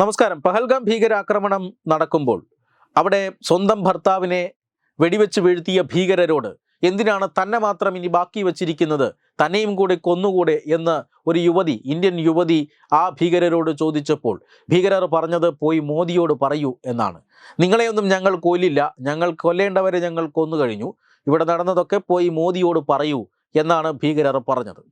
നമസ്കാരം. പഹൽഗാം ഭീകരാക്രമണം നടക്കുമ്പോൾ അവിടെ സ്വന്തം ഭർത്താവിനെ വെടിവെച്ച് വീഴ്ത്തിയ ഭീകരരോട് എന്തിനാണ് തന്നെ മാത്രം ഇനി ബാക്കി വച്ചിരിക്കുന്നത്? തന്നെയും കൂടെ കൊന്നുകൂടെ എന്ന് ഒരു യുവതി ഇന്ത്യൻ യുവതി ആ ഭീകരരോട് ചോദിച്ചപ്പോൾ ഭീകരർ പറഞ്ഞത് പോയി മോദിയോട് പറയൂ എന്നാണ്. നിങ്ങളെയൊന്നും ഞങ്ങൾ കൊല്ലില്ല. ഞങ്ങൾ കൊല്ലേണ്ടവരെ ഞങ്ങൾ കൊന്നു കഴിഞ്ഞു. ഇവിടെ നടന്നതൊക്കെ പോയി മോദിയോട് പറയൂ എന്നാണ് ഭീകരർ പറഞ്ഞത്.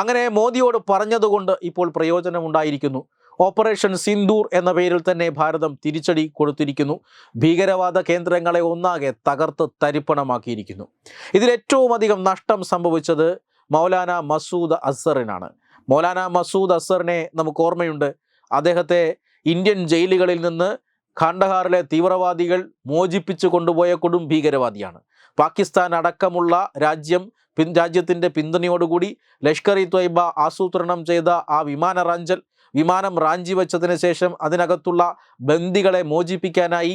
അങ്ങനെ മോദിയോട് പറഞ്ഞതുകൊണ്ട് ഇപ്പോൾ പ്രയോജനമുണ്ടായിരിക്കുന്നു. ഓപ്പറേഷൻ സിന്ദൂർ എന്ന പേരിൽ തന്നെ ഭാരതം തിരിച്ചടി കൊടുത്തിരിക്കുന്നു. ഭീകരവാദ കേന്ദ്രങ്ങളെ ഒന്നാകെ തകർത്ത് തരിപ്പണമാക്കിയിരിക്കുന്നു. ഇതിലേറ്റവും അധികം നഷ്ടം സംഭവിച്ചത് മൗലാന മസൂദ് അസറിനാണ് മൗലാന മസൂദ് അസറിനെ നമുക്ക് ഓർമ്മയുണ്ട്. അദ്ദേഹത്തെ ഇന്ത്യൻ ജയിലുകളിൽ നിന്ന് ഖാണ്ഡഹാറിലെ തീവ്രവാദികൾ മോചിപ്പിച്ചു കൊണ്ടുപോയ കൊടും ഭീകരവാദിയാണ്. പാകിസ്ഥാൻ അടക്കമുള്ള രാജ്യം പിൻ രാജ്യത്തിന്റെ പിന്തുണയോടുകൂടി ലഷ്കർ ഇ ത്വയ്ബ ആസൂത്രണം ചെയ്ത ആ വിമാന റാഞ്ചൽ വിമാനം റാഞ്ചി വെച്ചതിന് ശേഷം അതിനകത്തുള്ള ബന്ദികളെ മോചിപ്പിക്കാനായി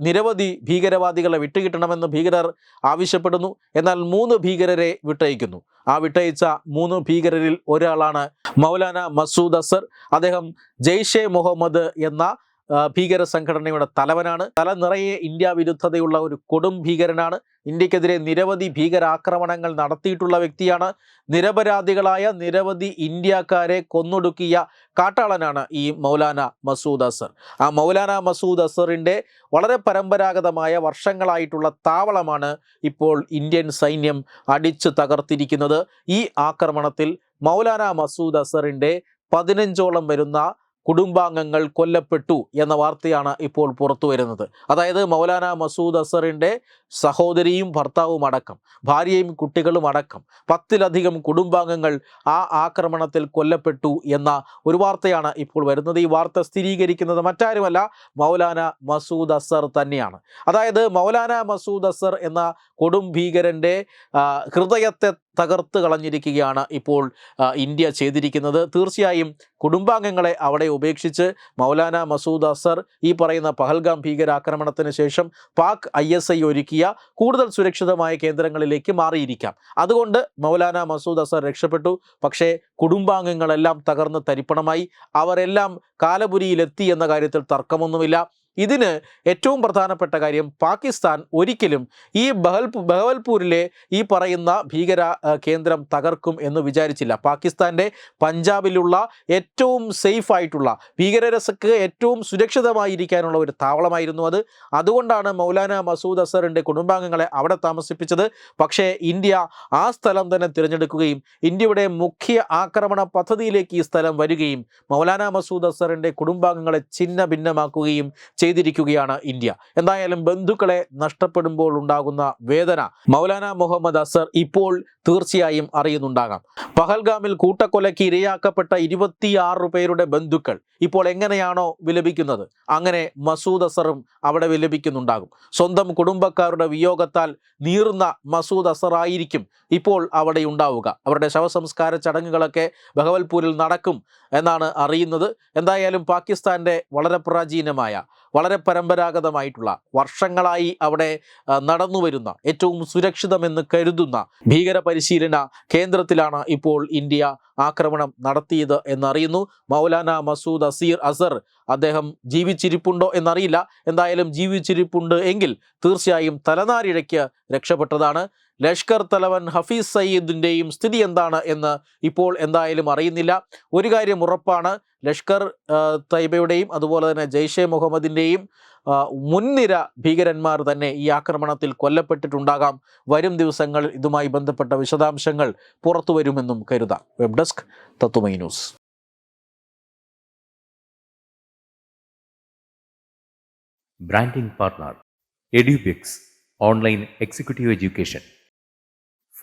നിരവധി ഭീകരവാദികളെ വിട്ടുകിട്ടണമെന്ന് ഭീകരർ ആവശ്യപ്പെടുന്നു. എന്നാൽ മൂന്ന് ഭീകരരെ വിട്ടയക്കുന്നു. ആ വിട്ടയച്ച മൂന്ന് ഭീകരരിൽ ഒരാളാണ് മൗലാന മസൂദ് അസർ. അദ്ദേഹം ജെയ്ഷെ മുഹമ്മദ് എന്ന ഭീകര സംഘടനയുടെ തലവനാണ്. തല നിറയെ ഇന്ത്യ വിരുദ്ധതയുള്ള ഒരു കൊടും ഭീകരനാണ്. ഇന്ത്യക്കെതിരെ നിരവധി ഭീകരാക്രമണങ്ങൾ നടത്തിയിട്ടുള്ള വ്യക്തിയാണ്. നിരപരാധികളായ നിരവധി ഇന്ത്യക്കാരെ കൊന്നൊടുക്കിയ കാട്ടാളനാണ് ഈ മൗലാന മസൂദ് അസർ. ആ മൗലാന മസൂദ് അസറിന്റെ വളരെ പരമ്പരാഗതമായ വർഷങ്ങളായിട്ടുള്ള താവളമാണ് ഇപ്പോൾ ഇന്ത്യൻ സൈന്യം അടിച്ചു തകർത്തിരിക്കുന്നത്. ഈ ആക്രമണത്തിൽ മൗലാന മസൂദ് അസറിന്റെ പതിനഞ്ചോളം വരുന്ന കുടുംബാംഗങ്ങൾ കൊല്ലപ്പെട്ടു എന്ന വാർത്തയാണ് ഇപ്പോൾ പുറത്തു വരുന്നത്. അതായത് മൗലാന മസൂദ് അസറിന്റെ സഹോദരിയും ഭർത്താവും അടക്കം ഭാര്യയും കുട്ടികളും അടക്കം പത്തിലധികം കുടുംബാംഗങ്ങൾ ആ ആക്രമണത്തിൽ കൊല്ലപ്പെട്ടു എന്ന ഒരു വാർത്തയാണ് ഇപ്പോൾ വരുന്നത്. ഈ വാർത്ത സ്ഥിരീകരിക്കുന്നത് മറ്റാരുമല്ല മൗലാന മസൂദ് അസർ തന്നെയാണ്. അതായത് മൗലാന മസൂദ് അസർ എന്ന കൊടും ഭീകരന്റെ ഹൃദയത്തെ തകർത്ത് കളഞ്ഞിരിക്കുകയാണ് ഇപ്പോൾ ഇന്ത്യ ചെയ്തിരിക്കുന്നത്. തീർച്ചയായും കുടുംബാംഗങ്ങളെ അവിടെ ഉപേക്ഷിച്ച് മൗലാന മസൂദ് അസർ ഈ പറയുന്ന പഹൽഗാം ഭീകരാക്രമണത്തിന് ശേഷം പാക് ഐ എസ് ഐ ഒരുക്കിയ കൂടുതൽ സുരക്ഷിതമായ കേന്ദ്രങ്ങളിലേക്ക് മാറിയിരിക്കാം. അതുകൊണ്ട് മൗലാന മസൂദ് അസർ രക്ഷപ്പെട്ടു. പക്ഷേ കുടുംബാംഗങ്ങളെല്ലാം തകർന്ന് തരിപ്പണമായി. അവരെല്ലാം കാലപുരിയിലെത്തി എന്ന കാര്യത്തിൽ തർക്കമൊന്നുമില്ല. ഇതിന് ഏറ്റവും പ്രധാനപ്പെട്ട കാര്യം പാകിസ്ഥാൻ ഒരിക്കലും ഈ ബഹൽ ബഹവൽപൂരിലെ ഈ പറയുന്ന ഭീകര കേന്ദ്രം തകർക്കും എന്ന് വിചാരിച്ചില്ല. പാകിസ്ഥാന്റെ പഞ്ചാബിലുള്ള ഏറ്റവും സേഫ് ആയിട്ടുള്ള ഭീകരരസക്ക് ഏറ്റവും സുരക്ഷിതമായിരിക്കാനുള്ള ഒരു താവളമായിരുന്നു അത്. അതുകൊണ്ടാണ് മൗലാന മസൂദ് അസറിന്റെ കുടുംബാംഗങ്ങളെ അവിടെ താമസിപ്പിച്ചത്. പക്ഷേ ഇന്ത്യ ആ സ്ഥലം തന്നെ തിരഞ്ഞെടുക്കുകയും ഇന്ത്യയുടെ മുഖ്യ ആക്രമണ പദ്ധതിയിലേക്ക് ഈ സ്ഥലം വരികയും മൗലാന മസൂദ് അസറിന്റെ കുടുംബാംഗങ്ങളെ ഛിന്ന ഭിന്നമാക്കുകയും ചെയ്തിരിക്കുകയാണ് ഇന്ത്യ. എന്തായാലും ബന്ധുക്കളെ നഷ്ടപ്പെടുമ്പോൾ ഉണ്ടാകുന്ന വേദന മൗലാന മുഹമ്മദ് അസർ ഇപ്പോൾ തീർച്ചയായും അറിയുന്നുണ്ടാകാം. പഹൽഗാമിൽ കൂട്ടക്കൊലയ്ക്ക് ഇരയാക്കപ്പെട്ട ഇരുപത്തിയാറ് പേരുടെ ബന്ധുക്കൾ ഇപ്പോൾ എങ്ങനെയാണോ വിലപിക്കുന്നത്? അങ്ങനെ മസൂദ് അസറും അവിടെ വിലപിക്കുന്നുണ്ടാകും. സ്വന്തം കുടുംബക്കാരുടെ വിയോഗത്താൽ നീറുന്ന മസൂദ് അസറായിരിക്കും ഇപ്പോൾ അവിടെ ഉണ്ടാവുക. അവരുടെ ശവസംസ്കാര ചടങ്ങുകളൊക്കെ ബഹവൽപൂരിൽ നടക്കും എന്നാണ് അറിയുന്നത്. എന്തായാലും പാകിസ്ഥാന്റെ വളരെ പ്രാചീനമായ വളരെ പരമ്പരാഗതമായിട്ടുള്ള വർഷങ്ങളായി അവിടെ നടന്നു വരുന്ന ഏറ്റവും സുരക്ഷിതമെന്ന് കരുതുന്ന ഭീകര പരിശീലന കേന്ദ്രത്തിലാണ് ഇപ്പോൾ ഇന്ത്യ ആക്രമണം നടത്തിയത് എന്നറിയുന്നു. മൗലാന മസൂദ് അസീർ അസർ അദ്ദേഹം ജീവിച്ചിരിപ്പുണ്ടോ എന്നറിയില്ല. എന്തായാലും ജീവിച്ചിരിപ്പുണ്ട് എങ്കിൽ തീർച്ചയായും തലനാരിഴയ്ക്ക് രക്ഷപ്പെട്ടതാണ്. ലഷ്കർ തലവൻ ഹഫീസ് സയ്യിദിന്റെയും സ്ഥിതി എന്താണ് എന്ന് ഇപ്പോൾ എന്തായാലും അറിയുന്നില്ല. ഒരു കാര്യം ഉറപ്പാണ് ലഷ്കർ തൈബയുടെയും അതുപോലെ തന്നെ ജെയ്ഷെ മുഹമ്മദിന്റെയും മുൻനിര ഭീകരന്മാർ തന്നെ ഈ ആക്രമണത്തിൽ കൊല്ലപ്പെട്ടിട്ടുണ്ടാകാം. വരും ദിവസങ്ങളിൽ ഇതുമായി ബന്ധപ്പെട്ട വിശദാംശങ്ങൾ പുറത്തു വരുമെന്നും കരുതാം. വെബ് ഡെസ്ക് തത്തുമൈ news. Branding partner online executive education.